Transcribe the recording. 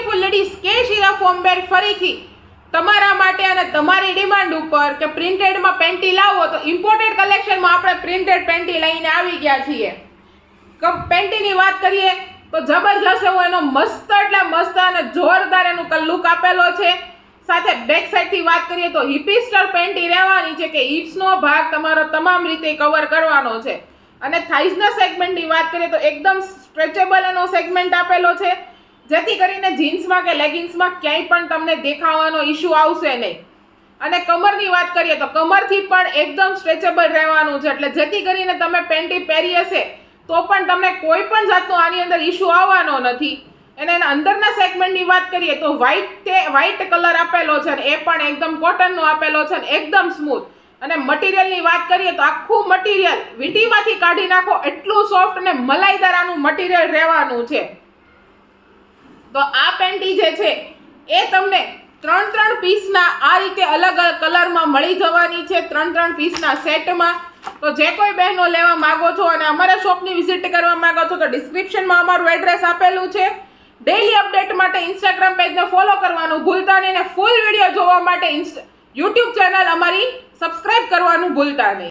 Beautiful ladies કે શીરા ફોમવેર ફરીથી. તમારા માટે અને તમારી ડિમાન્ડ ઉપર કે પ્રિન્ટેડમાં પેન્ટી લાવો તો ઇમ્પોર્ટેડ કલેક્શનમાં આપણે પ્રિન્ટેડ પેન્ટી લઈને આવી ગયા છીએ. પેન્ટીની વાત કરીએ તો જબરજસ્ત એવો એનો મસ્ત એટલે મસ્ત અને જોરદાર એનું લુક આપેલો છે. સાથે બેક સાઈડથી વાત કરીએ તો હિપિસ્ટર પેન્ટી રહેવાની છે કે હિપ્સનો ભાગ તમારો તમામ રીતે કવર કરવાનો છે. અને થાઇઝના સેગમેન્ટની વાત કરીએ તો એકદમ સ્ટ્રેચેબલ એનો સેગમેન્ટ આપેલો છે. જેથી કરીને જીન્સમાં કે લેગિન્સમાં ક્યાંય પણ તમને દેખાવાનો ઇશ્યુ આવશે નહીં. અને કમરની વાત કરીએ તો કમરથી પણ એકદમ સ્ટ્રેચેબલ રહેવાનું છે. એટલે જેથી કરીને તમે પેન્ટી પહેરી હશે, તો પણ તમને કોઈ પણ જાતનો આની અંદર ઇશ્યુ આવવાનો નથી. અને એના અંદરના સેગમેન્ટની વાત કરીએ તો વ્હાઇટ વ્હાઇટ કલર આપેલો છે અને એ પણ એકદમ કોટનનો આપેલો છે એકદમ સ્મૂથ અને મટીરિયલની વાત કરીએ તો આખું મટીરિયલ વીટીમાંથી કાઢી નાખો, એટલું સોફ્ટ અને મલાઈદાર આનું મટીરિયલ રહેવાનું છે. તો આ પેન્ટી જે છે, એ તમને ત્રણ ત્રણ પીસના આ રીતે અલગ અલગ કલરમાં મળી જવાની છે, ત્રણ ત્રણ પીસના સેટમાં. તો જે કોઈ બહેનો લેવા માગો છો અને અમારા શોપની વિઝિટ કરવા માગો છો, તો ડિસ્ક્રિપ્શનમાં અમારું એડ્રેસ આપેલું છે. ડેઈલી અપડેટ માટે ઇન્સ્ટાગ્રામ પેજને ફોલો કરવાનું ભૂલતા નહીં અને ફૂલ વીડિયો જોવા માટે ઇન્સ્ટા યુટ્યુબ ચેનલ અમારી સબસ્ક્રાઇબ કરવાનું ભૂલતા નહીં.